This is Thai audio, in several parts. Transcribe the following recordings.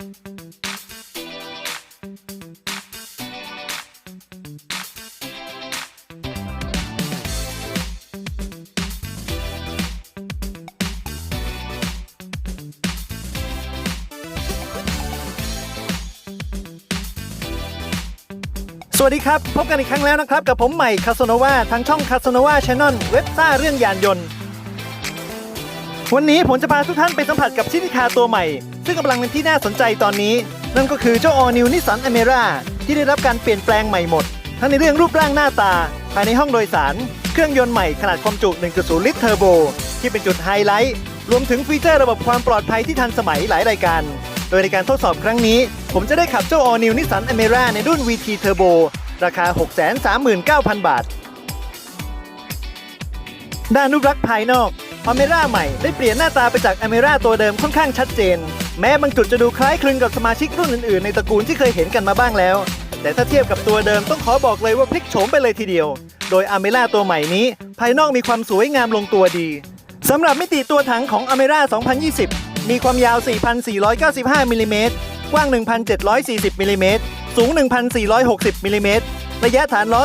สวัสดีครับ พบกันอีกครั้งแล้วนะครับ กับผมใหม่คาสโนวาทางช่องคาสโนวาช n น e l เว็บซ่าเรื่องยานยนต์ วันนี้ผมจะพาทุกท่านไปสัมผัสกับชินิคาตัวใหม่ ซึ่งกำลังเป็นที่น่าสนใจตอนนี้ นั่นก็คือเจ้า All New Nissan Almera ที่ได้รับการเปลี่ยนแปลงใหม่หมด ทั้งในเรื่องรูปร่างหน้าตา ภายในห้องโดยสาร เครื่องยนต์ใหม่ขนาดความจุ 1.0 ลิตรเทอร์โบที่เป็นจุดไฮไลท์ รวมถึงฟีเจอร์ระบบความปลอดภัยที่ทันสมัยหลายรายการ โดยในการทดสอบครั้งนี้ ผมจะได้ขับเจ้า All New Nissan Almera ในรุ่น VT Turbo ราคา 639,000 บาท ด้านรูปลักษณ์ภายนอก อเมร่าใหม่ได้เปลี่ยนหน้าตาไปจากอเมร่าตัวเดิมค่อนข้างชัดเจน แม้บางจุดจะดูคล้ายคลึงกับสมาชิกรุ่นอื่นๆ ในตระกูลที่เคยเห็นกันมาบ้างแล้ว แต่ถ้าเทียบกับตัวเดิมต้องขอบอกเลยว่าพลิกโฉมไปเลยทีเดียว โดยอเมร่าตัวใหม่นี้ ภายนอกมีความสวยงามลงตัวดีสำหรับมิติตัวถังของอเมร่า2020 มีความยาว 4,495มิลลิเมตรกว้าง 1,740มิลลิเมตรสูง 1,460มิลลิเมตรระยะฐานล้อ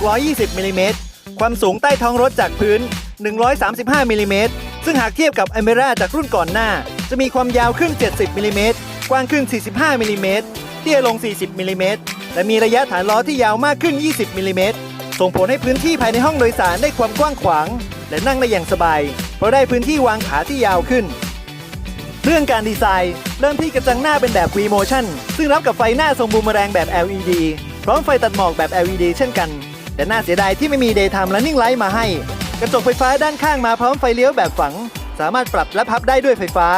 2,620มิลลิเมตรความสูงใต้ท้องรถจากพื้น 135มิลลิเมตรซึ่งหากเทียบกับ a m e r a จากรุ่นก่อนหน้า จะมีความยาวขึ้น 70มิลลิเมตรกว้างขึ้น 45มิลลิเมตรเตี้ยลง 40มิลลิเมตรและมีระยะฐานล้อที่ยาวมากขึ้น 20มิลลิเมตรส่งผลให้พื้นที่ภายในห้องโดยสารได้ความกว้างขวาง และนั่งได้อย่างสบาย เพราะได้พื้นที่วางขาที่ยาวขึ้นเรื่องการดีไซน์เริ่มที่กระจังหน้าเป็นแบบ V Motion ซึ่งรับกับไฟหน้าทรงบูมเมอแรงแบบ LED พร้อมไฟตัดหมอกแบบ LED เช่นกัน แต่น่าเสียดายที่ไม่มี Daytime Running Light มาให้ กระจกไฟฟ้าด้านข้างมาพร้อมไฟเลี้ยวแบบฝัง สามารถปรับและพับได้ด้วยไฟฟ้า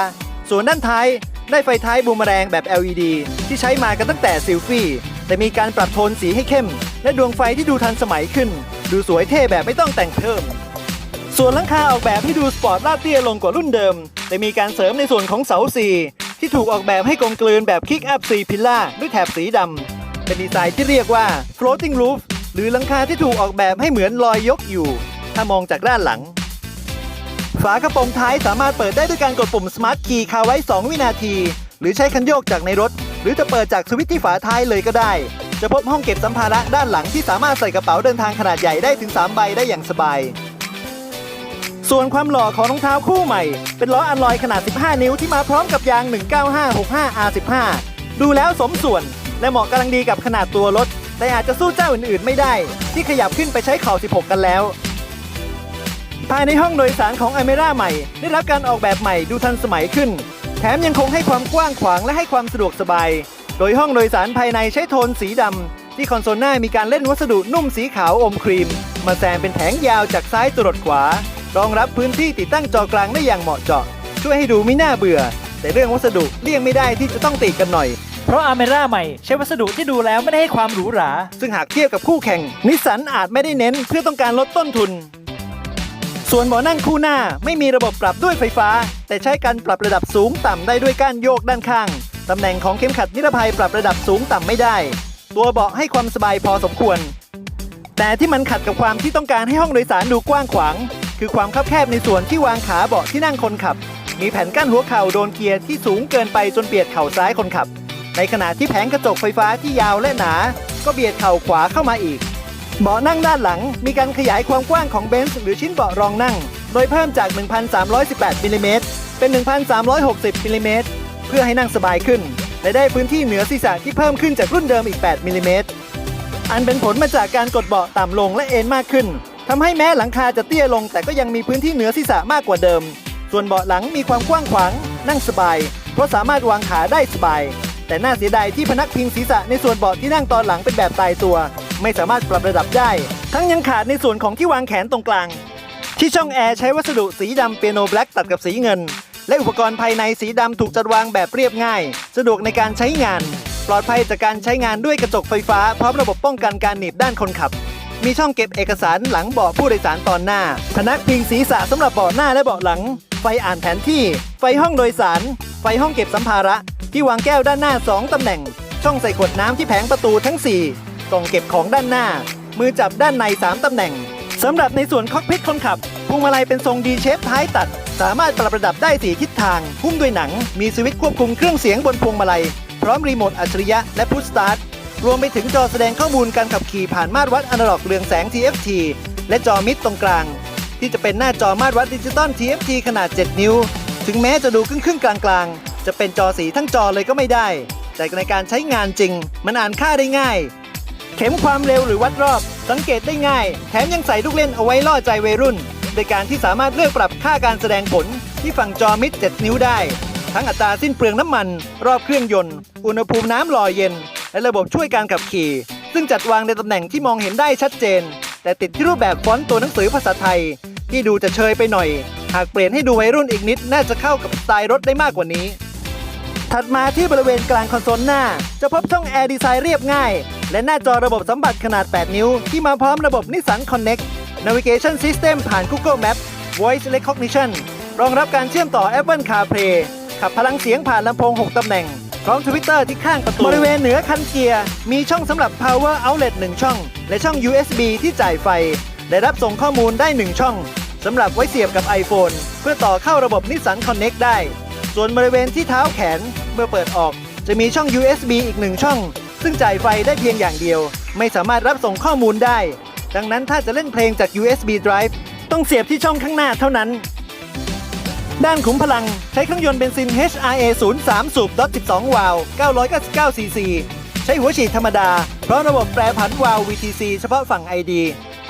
ส่วนด้านท้ายได้ไฟท้ายบูมแรงแบบ LED ที่ใช้มากันตั้งแต่ซิลฟี่ แต่มีการปรับโทนสีให้เข้ม และดวงไฟที่ดูทันสมัยขึ้น ดูสวยเท่แบบไม่ต้องแต่งเพิ่ม ส่วนหลังคาออกแบบให้ดูสปอร์ตลาดเตี้ยลงกว่ารุ่นเดิม แต่มีการเสริมในส่วนของเสาสีที่ถูกออกแบบให้กลมกลืนแบบ Kick Up 4 Pillar ด้วยแถบสีดำเป็นดีไซน์ที่เรียกว่า floating roof หรือหลังคาที่ถูกออกแบบให้เหมือนลอยยกอยู่ ถ้ามองจากด้านหลัง ฝากระโปรงท้ายสามารถเปิดได้ด้วยการกดปุ่ม Smart Key คาไว้ 2 วินาที หรือใช้คันโยกจากในรถ หรือจะเปิดจากสวิตช์ที่ฝาท้ายเลยก็ได้ จะพบห้องเก็บสัมภาระด้านหลังที่สามารถใส่กระเป๋าเดินทางขนาดใหญ่ได้ถึง 3 ใบได้อย่างสบาย ส่วนความหล่อของรองเท้าคู่ใหม่ เป็นล้ออันลอยขนาด 15 นิ้วที่มาพร้อมกับยาง 19565 R15 ดูแล้วสมส่วนและเหมาะกำลังดีกับขนาดตัวรถแต่อาจจะสู้เจ้าอื่นๆไม่ได้ ที่ขยับขึ้นไปใช้เข่า 16 กันแล้ว ภายในห้องโดยสารของอเมร่าใหม่ ได้รับการออกแบบใหม่ดูทันสมัยขึ้น แถมยังคงให้ความกว้างขวางและให้ความสะดวกสบาย โดยห้องโดยสารภายในใช้โทนสีดำ ที่คอนโซลหน้ามีการเล่นวัสดุนุ่มสีขาวอมครีม มาแซมเป็นแผงยาวจากซ้ายจรดขวา รองรับพื้นที่ติดตั้งจอกลางได้อย่างเหมาะเจาะ ช่วยให้ดูไม่น่าเบื่อ แต่เรื่องวัสดุเลี่ยงไม่ได้ที่จะต้องติกันหน่อยเพราะอเมร่าใหม่ใช้วัสดุที่ดูแล้วไม่ได้ให้ความหรูหรา ซึ่งหากเทียบกับคู่แข่งนิสสันอาจไม่ได้เน้นเพื่อต้องการลดต้นทุน ส่วนเบาะนั่งคู่หน้าไม่มีระบบปรับด้วยไฟฟ้า แต่ใช้การปรับระดับสูงต่ำได้ด้วยก้านโยกด้านข้างตำแหน่งของเข็มขัดนิรภัยปรับระดับสูงต่ำไม่ได้ ตัวเบาะให้ความสบายพอสมควร แต่ที่มันขัดกับความที่ต้องการให้ห้องโดยสารดูกว้างขวาง คือความคับแคบในส่วนที่วางขาเบาะที่นั่งคนขับ มีแผ่นกั้นหัวเข่าโดนเกียร์ที่สูงเกินไปจนเบียดเข่าซ้ายคนขับ ในขณะที่แผงกระจกไฟฟ้าที่ยาวและหนา ก็เบียดเข่าขวาเข้ามาอีก เบาะนั่งด้านหลังมีการขยายความกว้างของเบนซ์หรือชิ้นเบาะรองนั่ง โดยเพิ่มจาก 1,318มิลลิเมตรเป็น 1,360มิลลิเมตรเพื่อให้นั่งสบายขึ้น และได้พื้นที่เหนือศีรษะที่เพิ่มขึ้นจากรุ่นเดิมอีก 8มิลลิเมตรอันเป็นผลมาจากการกดเบาะต่ำลงและเอ็นมากขึ้นทำให้แม้หลังคาจะเตี้ยลง แต่ก็ยังมีพื้นที่เหนือศีรษะมากกว่าเดิม ส่วนเบาะหลังมีความกว้างขวาง นั่งสบาย เพราะสามารถวางขาได้สบาย แต่น่าเสียดายที่พนักพิงศีรษะในส่วนเบาะที่นั่งตอนหลังเป็นแบบตายตัว ไม่สามารถปรับระดับได้ ทั้งยังขาดในส่วนของที่วางแขนตรงกลาง ที่ช่องแอร์ใช้วัสดุสีดำเปียโนแบล็กตัดกับสีเงิน และอุปกรณ์ภายในสีดำถูกจัดวางแบบเรียบง่าย สะดวกในการใช้งาน ปลอดภัยจากการใช้งานด้วยกระจกไฟฟ้าพร้อมระบบป้องกันการหนีบด้านคนขับ มีช่องเก็บเอกสารหลังเบาะผู้โดยสารตอนหน้า พนักพิงศีรษะสำหรับเบาะหน้าและเบาะหลัง ไฟอ่านแผนที่ ไฟห้องโดยสาร ไฟห้องเก็บสัมภาระ ที่วางแก้วด้านหน้า 2 ตำแหน่ง ช่องใส่ขวดน้ำที่แผงประตูทั้ง 4 กล่องเก็บของด้านหน้า มือจับด้านใน 3 ตำแหน่งสำหรับในส่วนคอกพิทคนขับผู้วงมาลัยเป็นทรงดีเชฟท้ายตัด สามารถปรับระดับได้สีทิศทาง หุ้มด้วยหนัง มีสวิตช์ควบคุมเครื่องเสียงบนพวงมาลัย พร้อมรีโมทอัจฉริยะและพุชสตาร์ทรวมไปถึงจอแสดงข้อมูลการขับขี่ผ่านมาตรวัดอนาล็อกเรืองแสง TFT และจอมิดตรงกลาง ที่จะเป็นหน้าจอมาตรวัดดิจิตอล TFT ขนาด 7 นิ้ว ถึงแม้จะดูครึ่งๆกลางๆ จะเป็นจอสีทั้งจอเลยก็ไม่ได้ แต่ในการใช้งานจริง มันอ่านค่าได้ง่าย เข็มความเร็วหรือวัดรอบ สังเกตได้ง่าย แถมยังใส่ลูกเล่นเอาไว้ล่อใจวัยรุ่น โดยการที่สามารถเลือกปรับค่าการแสดงผลที่ฝั่งจอมิด7นิ้วได้ ทั้งอัตราสิ้นเปลืองน้ำมัน รอบเครื่องยนต์ อุณหภูมิน้ำหล่อเย็น และระบบช่วยการขับขี่ ซึ่งจัดวางในตำแหน่งที่มองเห็นได้ชัดเจน แต่ติดที่รูปแบบฟอนต์ตัวหนังสือภาษาไทย ที่ดูจะเชยไปหน่อย หากเปลี่ยนให้ดูวัยรุ่นอีกนิดน่าจะเข้ากับสไตล์รถได้มากกว่านี้ ถัดมาที่บริเวณกลางคอนโซลหน้า จะพบช่องแอร์ดีไซน์เรียบง่าย และหน้าจอระบบสัมผัสขนาด 8 นิ้ว ที่มาพร้อมระบบ Nissan Connect Navigation System ผ่าน Google Maps Voice Recognition รองรับการเชื่อมต่อ Apple CarPlay ขับพลังเสียงผ่านลำโพง 6 ตำแหน่ง พร้อมทวิตเตอร์ที่ข้างประตู บริเวณเหนือคันเกียร์ มีช่องสำหรับ Power Outlet 1 ช่อง และช่อง USB ที่จ่ายไฟและรับส่งข้อมูลได้ 1 ช่องสำหรับไว้เสียบกับ iPhone เพื่อต่อเข้าระบบ Nissan Connect ได้ ส่วนบริเวณที่เท้าแขนเมื่อเปิดออก จะมีช่อง USB อีกหนึ่งช่อง ซึ่งจ่ายไฟได้เพียงอย่างเดียว ไม่สามารถรับส่งข้อมูลได้ ดังนั้นถ้าจะเล่นเพลงจาก USB drive ต้องเสียบที่ช่องข้างหน้าเท่านั้น ด้านขุมพลังใช้เครื่องยนต์เบนซิน HRA 03สูบ .12 วาล์ว999 cc ใช้หัวฉีดธรรมดา เพราะระบบแปรผันวาล์ว VTC เฉพาะฝั่ง ID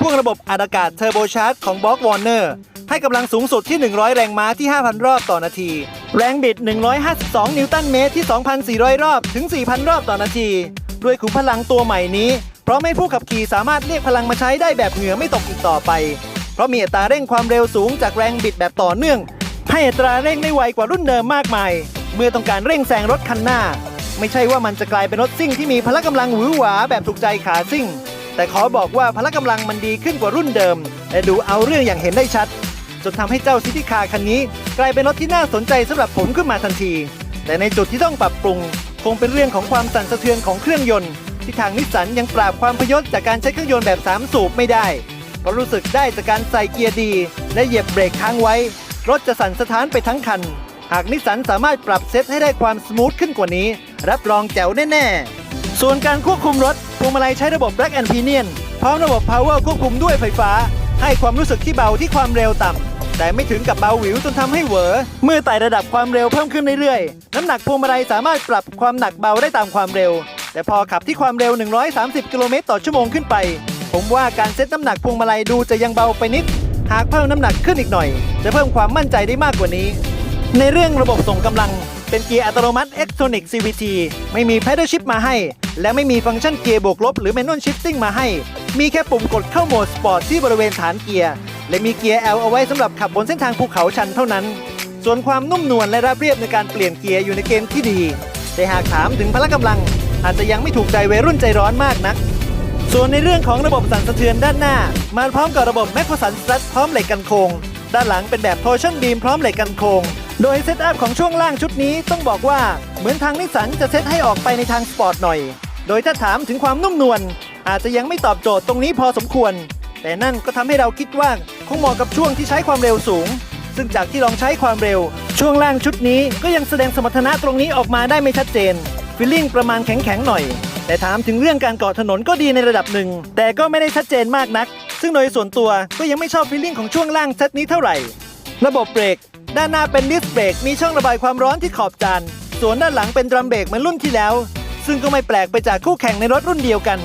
พ่วงระบบอัดอากาศเทอร์โบชาร์จของบ็อกวอร์เนอร์ให้กำลังสูงสุดที่ 100 แรงม้าที่ 5,000 รอบต่อนาที แรงบิด 152 นิวตันเมตรที่ 2,400 รอบถึง 4,000 รอบต่อนาที ด้วยขุมพลังตัวใหม่นี้ เพราะไม่ผู้ขับขี่สามารถเรียกพลังมาใช้ได้แบบเหงื่อไม่ตกอีกต่อไป เพราะมีอัตราเร่งความเร็วสูงจากแรงบิดแบบต่อเนื่อง ให้อัตราเร่งได้ไวกว่ารุ่นเดิมมากมาย เมื่อต้องการเร่งแซงรถคันหน้า ไม่ใช่ว่ามันจะกลายเป็นรถซิ่งที่มีพละกำลังหวือหวาแบบถูกใจขาซิ่ง แต่ขอบอกว่าพละกำลังมันดีขึ้นกว่ารุ่นเดิม และดูเอาเรื่องอย่างเห็นได้ชัด จนทำให้เจ้าซิตี้คาร์คันนี้ กลายเป็นรถที่น่าสนใจสำหรับผมขึ้นมาทันที แต่ในจุดที่ต้องปรับปรุง คงเป็นเรื่องของความสั่นสะเทือนของเครื่องยนต์ ที่ทางนิสสันยังปราบความพยศจากการใช้เครื่องยนต์แบบ 3 สูบไม่ได้เพราะรู้สึกได้จากการใส่เกียร์ดี และเหยียบเบรกค้างไว้ รถจะสั่นสะท้านไปทั้งคัน หากนิสสันสามารถปรับเซตให้ได้ความสมูทขึ้นกว่านี้ รับรองแจ๋วแน่ๆ ส่วนการควบคุมรถพวงมาลัยใช้ระบบ Black and Pinion พร้อมระบบ Power ควบคุมด้วยไฟฟ้า ให้ความรู้สึกที่เบาที่ความเร็วต่ำ แต่ไม่ถึงกับเบาหวิวจนทำให้เหวอ เมื่อไต่ระดับความเร็วเพิ่มขึ้นเรื่อยๆ น้ำหนักพวงมาลัยสามารถปรับความหนักเบาได้ตามความเร็ว แต่พอขับที่ความเร็ว 130 กิโลเมตรต่อชั่วโมงขึ้นไป ผมว่าการเซตน้ำหนักพวงมาลัยดูจะยังเบาไปนิด หากเพิ่มน้ำหนักขึ้นอีกหน่อย จะเพิ่มความมั่นใจได้มากกว่านี้ ในเรื่องระบบส่งกำลัง เป็นเกียร์อัตโนมัติ Xtronic CVT ไม่มี Pedal Shift มาให้ และไม่มีฟังก์ชันเกียร์บวกลบหรือ Manual Shifting มาให้ มีแค่ปุ่มกดเข้าโหมดสปอร์ตที่บริเวณฐานเกียร์ และมีเกียร์ L เอาไว้สำหรับขับบนเส้นทางภูเขาชันเท่านั้น ส่วนความนุ่มนวลและราบเรียบในการเปลี่ยนเกียร์อยู่ในเกณฑ์ที่ดี แต่หากถามถึงพละกำลัง อาจจะยังไม่ถูกใจวัยรุ่นใจร้อนมากนัก ส่วนในเรื่องของระบบสั่นสะเทือนด้านหน้า มาพร้อมกับระบบแมคโครสันสตัดพร้อมเหล็กกันโคงด้านหลังเป็นแบบโทชั่นบีมพร้อมเหล็กกันโคง โดยเซตอัพของช่วงล่างชุดนี้ต้องบอกว่าเหมือนทางนิสสันจะเซตให้ออกไปในทางสปอร์ตหน่อย โดยถ้าถามถึงความนุ่มนวลอาจจะยังไม่ตอบโจทย์ตรงนี้พอสมควร แต่นั่นก็ทำให้เราคิดว่าคงเหมาะกับช่วงที่ใช้ความเร็วสูง ซึ่งจากที่ลองใช้ความเร็ว ช่วงล่างชุดนี้ก็ยังแสดงสมรรถนะตรงนี้ออกมาได้ไม่ชัดเจนฟีลลิ่งประมาณแข็งๆหน่อย แต่ถามถึงเรื่องการเกาะถนนก็ดีในระดับหนึ่ง แต่ก็ไม่ได้ชัดเจนมากนัก ซึ่งโดยส่วนตัวก็ยังไม่ชอบฟีลลิ่งของช่วงล่างเซตนี้เท่าไหร่ ระบบเบรก ด้านหน้าเป็นดิสเบรกมีช่องระบายความร้อนที่ขอบจานส่วนด้านหลังเป็นดรัมเบรกเหมือนรุ่นที่แล้ว ซึ่งก็ไม่แปลกไปจากคู่แข่งในรถรุ่นเดียวกัน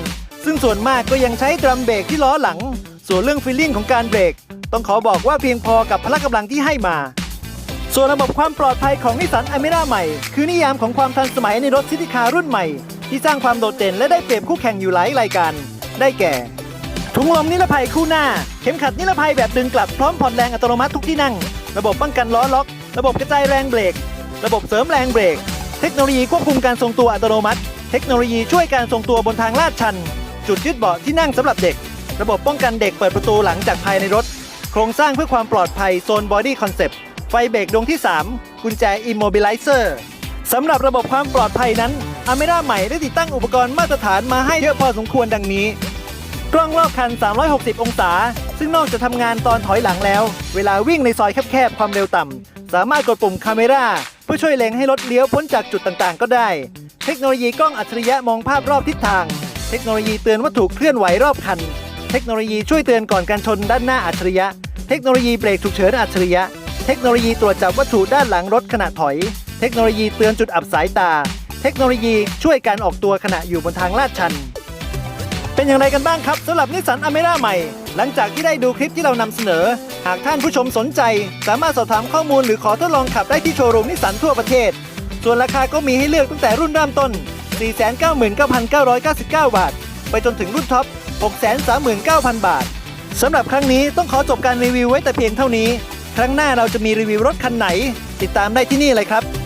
ซึ่งส่วนมากก็ยังใช้ดรัมเบรกที่ล้อหลัง ส่วนเรื่องฟีลลิ่งของการเบรก ต้องขอบอกว่าเพียงพอกับพละกำลังที่ให้มา ส่วนระบบความปลอดภัยของนิสสันอเมร่าใหม่ คือนิยามของความทันสมัยในรถซิติคารุ่นใหม่ ที่สร้างความโดดเด่นและได้เปรียบคู่แข่งอยู่หลายรายการ ได้แก่ถุงลมนิรภัยคู่หน้า เข็มขัดนิรภัยแบบดึงกลับพร้อมผ่อนแรงอัตโนมัติทุกที่นั่ง ระบบป้องกันล้อล็อก ระบบกระจายแรงเบรก ระบบเสริมแรงเบรก เทคโนโลยีควบคุมการทรงตัวอัตโนมัติ เทคโนโลยีช่วยการทรงตัวบนทางลาดชัน จุดยึดเบาะที่นั่งสำหรับเด็ก ระบบป้องกันเด็กเปิดประตูหลังจากภายในรถ โครงสร้างเพื่อความปลอดภัยโซนบอดี้คอนเซปต์ ไฟเบรกดวงที่ 3 กุญแจ Immobilizer สำหรับระบบความปลอดภัยนั้นอเมร่าใหม่ได้ติดตั้งอุปกรณ์มาตรฐานมาให้เยอะพอสมควรดังนี้ กล้องรอบคัน 360 องศา ซึ่งนอกจากทำงานตอนถอยหลังแล้ว เวลาวิ่งในซอยแคบๆความเร็วต่ำ สามารถกดปุ่มคาเมราเพื่อช่วยเล็งให้รถเลี้ยวพ้นจากจุดต่างๆ ก็ได้ เทคโนโลยีกล้องอัจฉริยะมองภาพรอบทิศทาง เทคโนโลยีเตือนวัตถุเคลื่อนไหวรอบคัน เทคโนโลยีช่วยเตือนก่อนการชนด้านหน้าอัจฉริยะ เทคโนโลยีเบรกฉุกเฉินอัจฉริยะ เทคโนโลยีตรวจจับวัตถุด้านหลังรถขณะถอย เทคโนโลยีเตือนจุดอับสายตา เทคโนโลยีช่วยการออกตัวขณะอยู่บนทางลาดชัน เป็นอย่างไรกันบ้างครับสำหรับนิสสันอเมร่าใหม่ หลังจากที่ได้ดูคลิปที่เรานำเสนอ หากท่านผู้ชมสนใจ สามารถสอบถามข้อมูลหรือขอทดลองขับได้ที่โชว์รูมนิสสันทั่วประเทศ ส่วนราคาก็มีให้เลือกตั้งแต่รุ่นเริ่มต้น 499,999 บาท ไปจนถึงรุ่นท็อป 639,000 บาทสำหรับครั้งนี้ต้องขอจบการรีวิวไว้แต่เพียงเท่านี้ ครั้งหน้าเราจะมีรีวิวรถคันไหน ติดตามได้ที่นี่เลยครับ